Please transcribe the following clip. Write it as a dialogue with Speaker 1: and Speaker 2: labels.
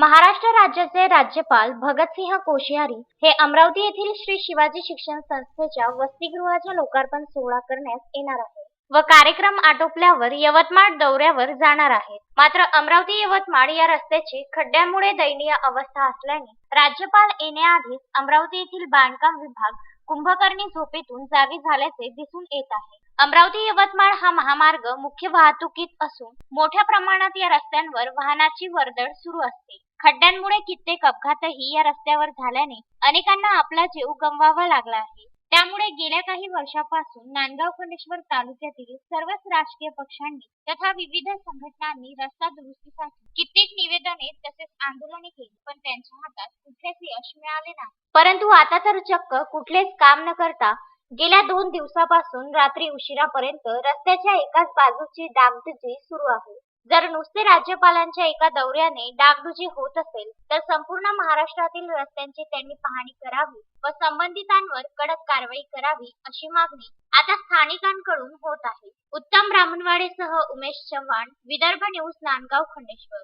Speaker 1: महाराष्ट्र राज्याचे राज्यपाल भगतसिंह कोश्यारी हे अमरावती येथील श्री शिवाजी शिक्षण संस्थेच्या वसतिगृहाच्या लोकार्पण सोहळा करण्यास येणार आहे व कार्यक्रम आटोपल्यावर यवतमाळ दौऱ्यावर जाणार आहेत. मात्र अमरावती यवतमाळ या रस्त्याची खड्ड्यामुळे दयनीय अवस्था असल्याने राज्यपाल येण्याआधीच अमरावती येथील बांधकाम विभाग कुंभकर्णी झोपेतून जागी झाल्याचे दिसून येत आहे. अमरावती यवतमाळ हा महामार्ग मुख्य वाहतुकीत असून मोठ्या प्रमाणात या रस्त्यांवर वाहनाची वर्दळ सुरू असते. खड्ड्यांमुळे कित्येक अपघातही या रस्त्यावर झाल्याने अनेकांना आपला जीव गमवावा लागला आहे. त्यामुळे गेल्या काही वर्षापासून नांदगाव खंडेश्वर तालुक्यातील सर्वच राजकीय पक्षांनी तथा विविध संघटनांनी रस्ता दुरुस्तीसाठी कित्येक निवेदने तसेच आंदोलने केली पण त्यांच्या हातात कुठलेच यश मिळाले नाही. परंतु आता तर चक्क कुठलेच काम न करता गेल्या दोन दिवसापासून रात्री उशिरापर्यंत रस्त्याच्या एकाच बाजूची डागडुजी सुरू आहे. जर नुसते राज्यपालांच्या एका दौऱ्याने डागडुजी होत असेल तर संपूर्ण महाराष्ट्रातील रस्त्यांची त्यांनी पाहणी करावी व संबंधितांवर कडक कारवाई करावी अशी मागणी आता स्थानिकांकडून होत आहे. उत्तम ब्राह्मणवाडेसह उमेश चव्हाण विदर्भ न्यूज नांदगाव खंडेश्वर.